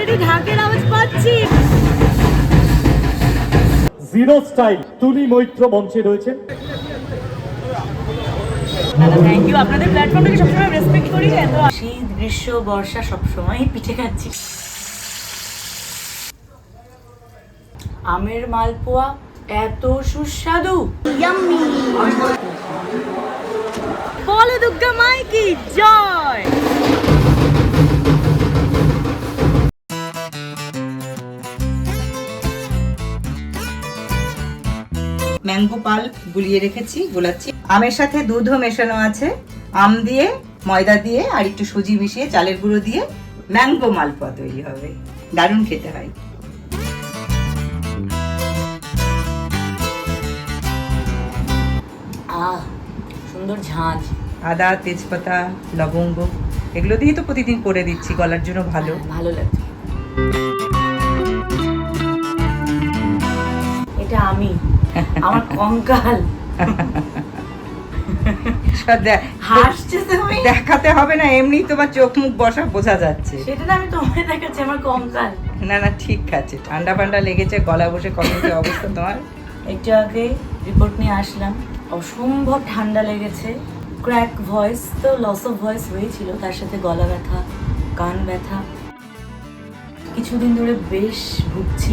Already ঢাকের আওয়াজ পাচ্ছি। জিরো স্টাইল তুলি মৈত্র মঞ্চে রয়েছেন। দাদা থ্যাংক ইউ আপনাদের প্ল্যাটফর্মটাকে সবসময় রেসপেক্ট করি এত শীত গ্রীষ্ম বর্ষা সবসময় পিঠে খাচ্ছি। আমের মালপোয়া এত সুস্বাদু। বলে দুর্গা মাই কি? জয়! ম্যাঙ্গো পাল গুলিয়ে রেখেছি গোলাচ্ছি। আমের সাথে দুধও মেশানো আছে। আম দিয়ে ময়দা দিয়ে আর একটু সুজি মিশিয়ে চালের গুঁড়ো দিয়ে ম্যাঙ্গো মালপোয়া তৈরি হবে। দারুণ খেতে হয়। আহ সুন্দর ঝাঁঝ আদা তেজপাতা লবঙ্গ এগুলো দিয়ে তো প্রতিদিন করে দিচ্ছি গলার জন্য ভালো। ভালো লাগছে। এটা আমি। আমার কঙ্কাল। হাসছে তুমি? দেখাতে হবে না এমনি তোমার চোখ মুখ বসা বোঝা যাচ্ছে। সেটা না আমি তোমায় দেখাচ্ছি আমার কঙ্কাল। না না ঠিক আছে ঠান্ডা ফান্ডা লেগেছে গলা বসে কত কি অবস্থা তোমার? একটু আগে রিপোর্ট নিয়ে আসলাম অসম্ভব ঠান্ডা লেগেছে। ক্র্যাক ভয়েস তো লস অফ ভয়েস হয়েছিল তার সাথে গলা ব্যথা কান ব্যথা। কিছুদিন ধরে বেশ ভুগছি।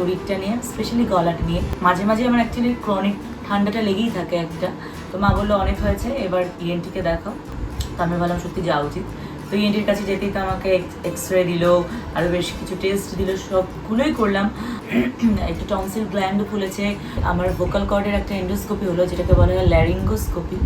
শরীরটা নিয়ে স্পেশালি গলাটা নিয়ে। মাঝে মাঝে আমার অ্যাকচুয়ালি ক্রনিক ঠান্ডাটা লেগেই থাকে একটা। তো মা বলল, অনেক হয়েছে, এবার ইএনটিকে দেখাও। তো আমি ভাবলাম, সত্যি যাওয়া উচিত। তো ইএনটির কাছে যেতেই তো আমাকে এক্স রে দিল আরও বেশ কিছু টেস্ট দিল, সবগুলোই করলাম। একটু টনসিল গ্ল্যান্ডও খুলেছে। আমার ভোকাল কর্ডের একটা এন্ডোস্কোপি হলো, যেটাকে বলা হয় ল্যারিঙ্গোস্কোপি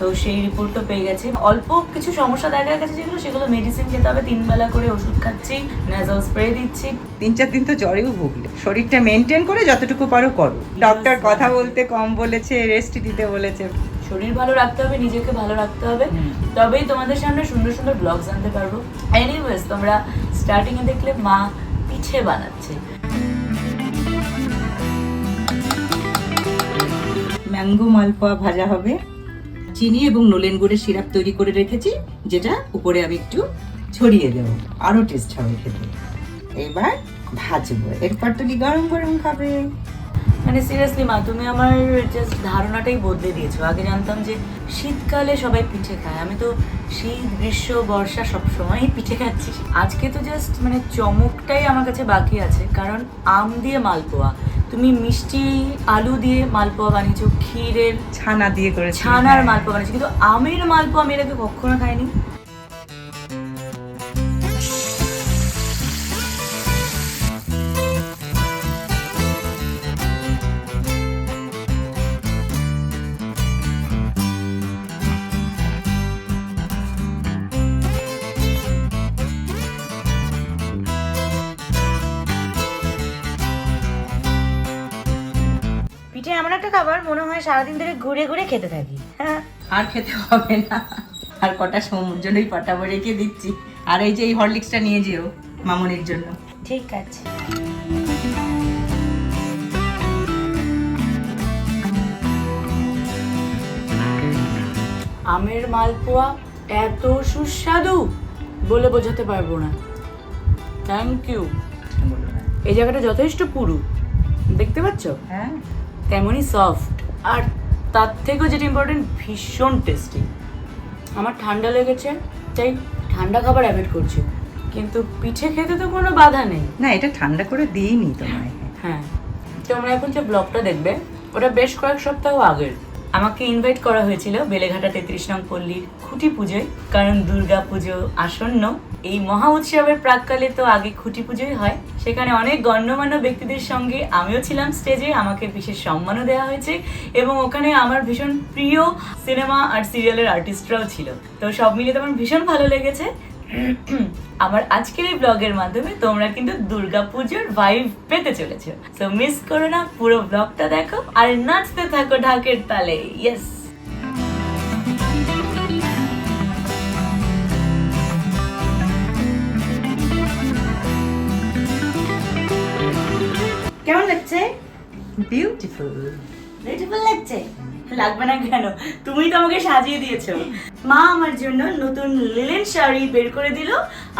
তো সেই রিপোর্টটা পেয়ে গেছে। অল্প কিছু সমস্যা দেখা গেছে যেগুলো সেগুলো মেডিসিন খেতে হবে তিন বেলা করে ওষুধ খাচ্ছি ন্যাজাল স্প্রে দিচ্ছি। তিন চার দিন তো জ্বরেও ভুগলে। শরীরটা মেনটেন করে যতটুকু পারো করো। ডক্টর কথা বলতে কম বলেছে রেস্ট দিতে বলেছে। শরীর ভালো রাখতে হবে নিজেকে ভালো রাখতে হবে। তবেই তোমাদের সামনে সুন্দর সুন্দর ব্লগস আনতে পারব। এনিওয়েজ তোমরা স্টার্টিং এ দেখলে মা পিঠে বানাচ্ছে। ম্যাঙ্গো মালপোয়া ভাজা হবে। চিনি এবং নলেন গুড়ের সিরাপ তৈরি করে রেখেছি, যেটা উপরে আমি একটু ছড়িয়ে দেবো। আরও টেস্ট হবে খেতে। এবার ভাজবো। এরপর তো কি গরম গরম খাবে? মানে সিরিয়াসলি মা, তুমি আমার জাস্ট ধারণাটাই বদলে দিয়েছ। আগে জানতাম যে শীতকালে সবাই পিঠে খায়। আমি তো শীত, গ্রীষ্ম, বর্ষা সবসময় পিঠে খাচ্ছি। আজকে তো জাস্ট মানে চমকটাই আমার কাছে বাকি আছে, কারণ আম দিয়ে মালপোয়া। তুমি মিষ্টি আলু দিয়ে মালপোয়া বানিয়েছো ক্ষীরের ছানা দিয়ে করে ছানার হ্যাঁ। মালপোয়া বানিয়েছো কিন্তু আমের মালপোয়া আমি এটাকে কখনো খাইনি হয় সারাদিন ধরে ঘুরে ঘুরে খেতে থাকি। হ্যাঁ। আর খেতে হবে না। আর কটা সমুর জন্যই পাঠাবো রেখে দিচ্ছি। আর এই যে এই হরলিক্সটা নিয়ে যেও মামনির জন্য। ঠিক আছে। আমের মালপোয়া এত সুস্বাদু বলে বোঝাতে পারব না। থ্যাংক ইউ এই জায়গাটা যথেষ্ট পুরু। দেখতে পাচ্ছ? হ্যাঁ। তেমনই সফট আর তার থেকেও যেটা ইম্পর্টেন্ট ভীষণ টেস্টি আমার ঠান্ডা লেগেছে তাই ঠান্ডা খাবার অ্যাভয়েড করছি। কিন্তু পিঠে খেতে তো কোনো বাধা নেই। না এটা ঠান্ডা করে দিইনি তোমায় হ্যাঁ তোমরা এখন যে ব্লগটা দেখবে ওটা বেশ কয়েক সপ্তাহ আগের। আমাকে ইনভাইট করা হয়েছিল বেলেঘাটা তেত্রিশ নং পল্লীর খুঁটি পুজোয় কারণ দুর্গা পুজো আসন্ন। এই মহা উৎসবের প্রাককালে তো আগে খুঁটি পুজোই হয়। সেখানে অনেক গণ্যমান্য ব্যক্তিদের সঙ্গে আমিও ছিলাম স্টেজে, আমাকে বিশেষ সম্মানও দেওয়া হয়েছে এবং ওখানে আমার ভীষণ প্রিয় সিনেমা আর সিরিয়ালের আর্টিস্টরাও ছিল। তো সব মিলিয়ে তো আমার ভীষণ ভালো লেগেছে। আমার আজকের এই ব্লগের মাধ্যমে তোমরা কিন্তু দুর্গাপুজোর ভাইব পেতে চলেছো। সো মিস করো না, পুরো ব্লগটা দেখো আর নাচতে থাকো ঢাকের তালে। ইয়েস বিউটিফুল বিউটিফুল লাগছে। লাগবে না কেন? তুমি তো আমাকে সাজিয়ে দিয়েছ। মা আমার জন্য নতুন লিলেন শাড়ি বের করে দিল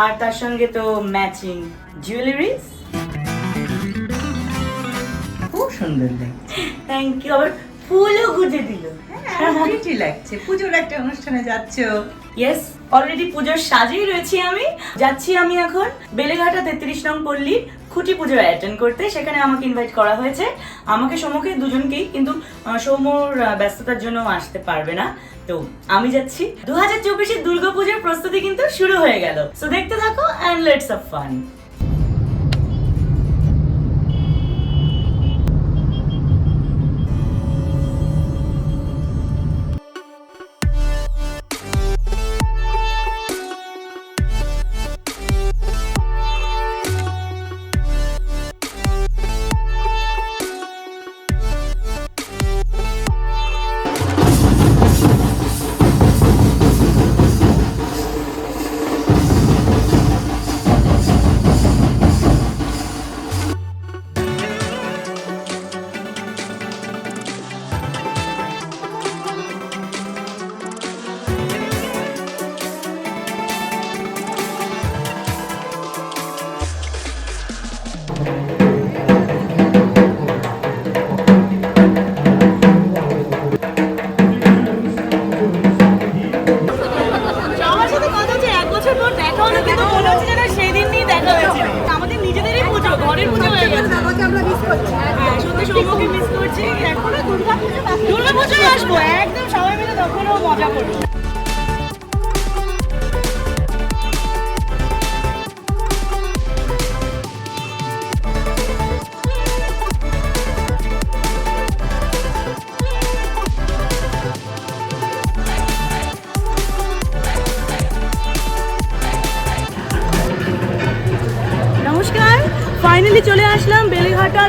আর তার সঙ্গে তো ম্যাচিং জুয়েলারিজ খুব সুন্দর লাগছে। থ্যাংক ইউ আবার ফুলও গুজে দিল। হ্যাঁ pretty লাগছে। পুজোর একটা অনুষ্ঠানে যাচ্ছ। ইয়েস অলরেডি পুজোর সাজেই রয়েছি আমি। যাচ্ছি আমি এখন বেলেঘাটা তেত্রিশ নং পল্লীর খুঁটি পুজো অ্যাটেন্ড করতে, সেখানে আমাকে ইনভাইট করা হয়েছে। আমাকে সৌমকে দুজনকেই, কিন্তু সৌমোর সৌমর ব্যস্ততার জন্য আসতে পারবে না। তো আমি যাচ্ছি। দু হাজার চব্বিশের দুর্গাপুজোর প্রস্তুতি কিন্তু শুরু হয়ে গেল। তো দেখতে থাকো অ্যান্ড লেটস অফ ফান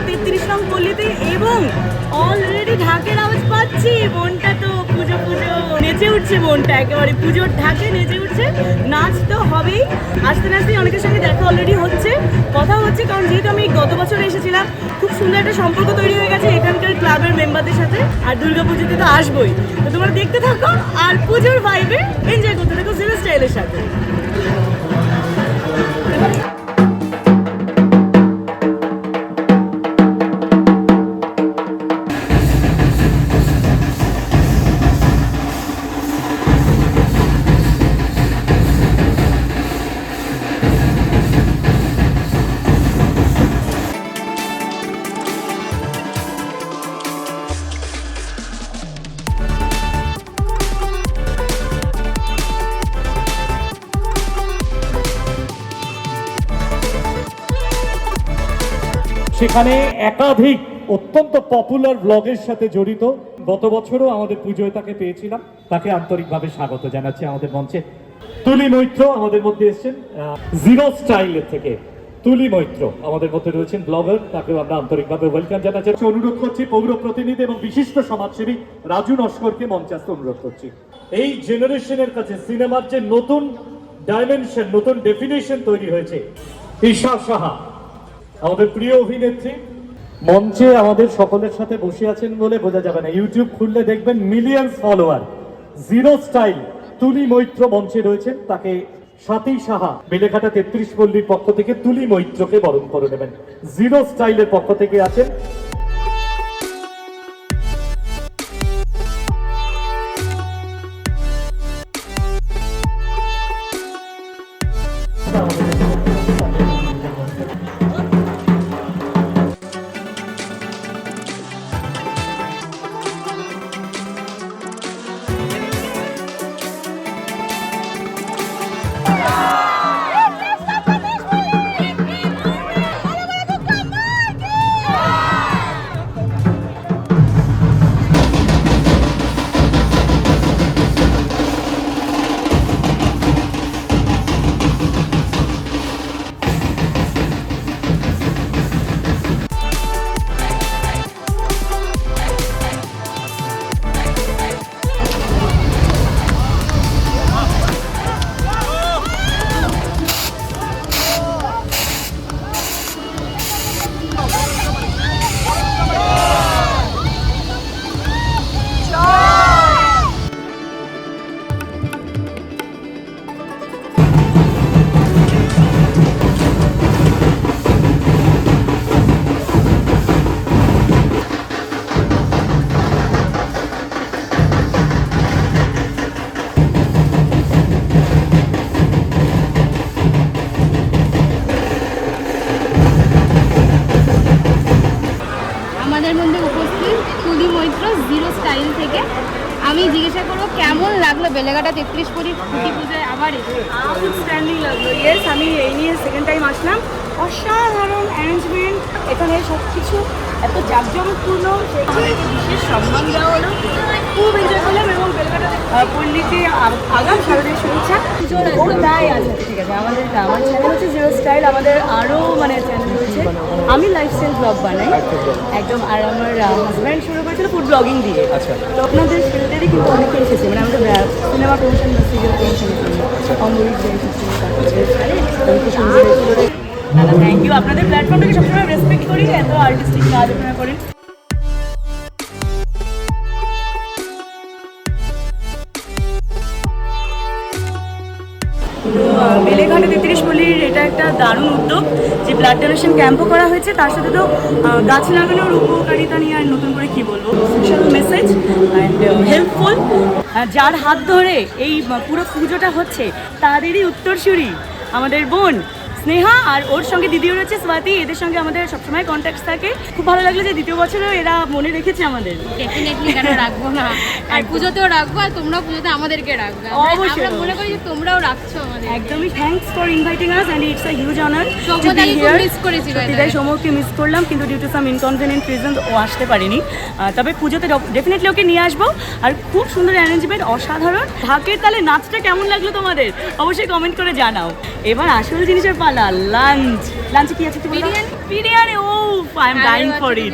তেত্রিশ নং পল্লীতে এবং অলরেডি ঢাকের আওয়াজ পাচ্ছি। মনটা তো পুজো পুজো নেচে উঠছে মনটা একেবারে পুজোর ঢাকে নেচে উঠছে। নাচ তো হবেই। আস্তে আস্তে অনেকের সঙ্গে দেখা অলরেডি হচ্ছে। কথা হচ্ছে, কারণ যেহেতু আমি গত বছর এসেছিলাম, খুব সুন্দর একটা সম্পর্ক তৈরি হয়ে গেছে এখানকার ক্লাবের মেম্বারদের সাথে, আর দুর্গা পুজোতে তো আসবোই। তো তোমরা দেখতে থাকো, আর পুজোর ভাইবে এনজয় করতে থাকো জিরো স্টাইলের সাথে। সেখানে একাধিক অত্যন্ত পপুলার ব্লগের সাথে জড়িত। গত বছরও আমাদের পুজোয় তাকে পেয়েছিলাম। তাকে আন্তরিকভাবে স্বাগত জানাচ্ছি আমাদের মঞ্চে। তুলি মৈত্র আমাদের মধ্যে এসেছেন। জিরো স্টাইলের থেকে তুলি মৈত্র আমাদের মধ্যে রয়েছেন ব্লগার তাকেও আমরা আন্তরিকভাবে ওয়েলকাম জানাচ্ছি। অনুরোধ করছি পৌর প্রতিনিধি এবং বিশিষ্ট সমাজসেবী রাজু নস্করকে মঞ্চে আসতে অনুরোধ করছি। এই জেনারেশনের কাছে সিনেমার যে নতুন ডাইমেনশন নতুন ডেফিনেশন তৈরি হয়েছে ঈশা সাহা। আমাদের প্রিয় অভিনেত্রী। মঞ্চে আমাদের সকলের সাথে বসে আছেন বলে বোঝা যাবে না। ইউটিউব খুললে দেখবেন মিলিয়ন ফলোয়ার জিরো স্টাইল তুলি মৈত্র মঞ্চে রয়েছেন। তাকে সাথী সাহা, বেলেঘাটা তেত্রিশ পল্লীর পক্ষ থেকে তুলি মৈত্রকে বরণ করে নেবেন। জিরো স্টাইলের পক্ষ থেকে আছেন লাগল, বেলেঘাটা তেত্রিশ পুরী খুঁটি পুজোয় আবার আউটস্ট্যান্ডিং লাগল। ইয়েস আমি এই নিয়ে সেকেন্ড টাইম আসলাম। অসাধারণ অ্যারেঞ্জমেন্ট এখানে সব কিছু এত জাঁকজমকপূর্ণ সেখানে বিশেষ সম্মান দেওয়া হলো। খুব এনজয় করলাম এবং পল্লীতে আগাম শারদীয় শুভেচ্ছা। তাই আচ্ছা ঠিক আছে আমাদের আমার চ্যানেল হচ্ছে জিরো স্টাইল আমাদের আরও মানে চ্যানেল রয়েছে। আমি লাইফস্টাইল ব্লগ বানাই। একদম আর আমার হাজব্যান্ড শুরু করেছিল ফুড ব্লগিং দিয়ে। তো আপনাদের ফিল্ডেরই কিন্তু অনেকে এসেছে মানে আমাদের সিনেমা প্রমোশন বা সিরিয়াল প্রমোশন অমরিক দাদা থ্যাংক ইউ আপনাদের প্ল্যাটফর্মটাকে সবসময় রেসপেক্ট করি, এত আর্টিস্টিক কাজ আপনারা করেন বেলেঘাটে তেত্রিশ পল্লীর এটা একটা দারুণ উদ্যোগ, যে ব্লাড ডোনেশন ক্যাম্পও করা হয়েছে। তার সাথে তো গাছ লাগানোর উপকারিতা নিয়ে আর নতুন করে কি বলব? সোশ্যাল মেসেজ অ্যান্ড হেল্পফুল যার হাত ধরে এই পুরো পুজোটা হচ্ছে, তাদেরই উত্তরসূরি। আমাদের বোন স্নেহা আর ওর সঙ্গে দিদিও রয়েছে স্বাতি। এদের সঙ্গে আমাদের সবসময় কন্ট্যাক্ট থাকে। খুব ভালো লাগল যে দ্বিতীয় বছরেও এরা মনে রেখেছে আমাদের। ডেফিনেটলি কেন রাখব না? আর পুজোতেও রাখব আর তোমরাও পুজোতে আমাদেরকে রাখবে। আমরা- মনে করি যে তোমরাও রাখছো আমাদের একদমই। Thanks for inviting us and it's a huge honour খুব করেছি. তাই সৌম্যকে মিস করলাম কিন্তু due to some inconvenient reason ও আসতে পারেনি। তবে পুজোতে ডেফিনেটলি ওকে নিয়ে আসব। আর খুব সুন্দর অ্যারেঞ্জমেন্ট অসাধারণ। ঢাকের তালে নাচটা কেমন লাগল তোমাদের? অবশ্যই কমেন্ট করে জানাও। এবার আসল জিনিসের পালা। লাঞ্চ লাঞ্চে কি আছে একটু বলো? Biryani. Biryani oh I am dying for it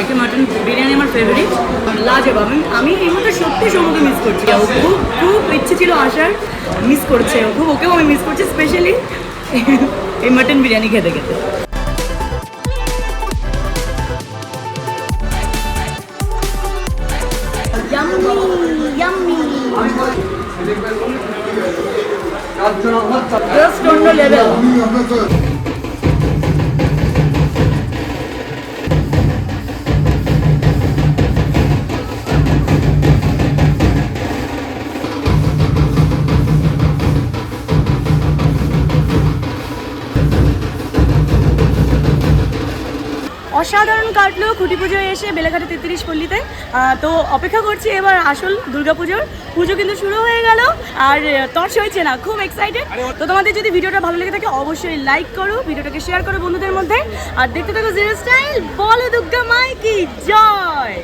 একটা মাটন বিরিয়ানি আমার ফেভারিট লাজবাব। আমি আমি এই মুহূর্তে সত্যি সমুদ্র মিস করছি। ও খুব খুব ইচ্ছে ছিল আসার মিস করছে ও খুব। ওকেও আমি মিস করছি স্পেশালি এই মাটন বিরিয়ানি খেতে খেতে। Yummy, yummy. Just on the level. অসাধারণ কাটলো খুঁটি পুজোয় এসে বেলেঘাটে তেত্রিশ পল্লীতে। তো অপেক্ষা করছি এবার আসল দুর্গাপুজোর। পুজো কিন্তু শুরু হয়ে গেল আর তর্স হয়েছে না খুব এক্সাইটেড তো তোমাদের যদি ভিডিওটা ভালো লেগে থাকে অবশ্যই লাইক করো ভিডিওটাকে শেয়ার করো বন্ধুদের মধ্যে। আর দেখতে থাকো জিরো স্টাইল বলো দুর্গা মাই কি জয়!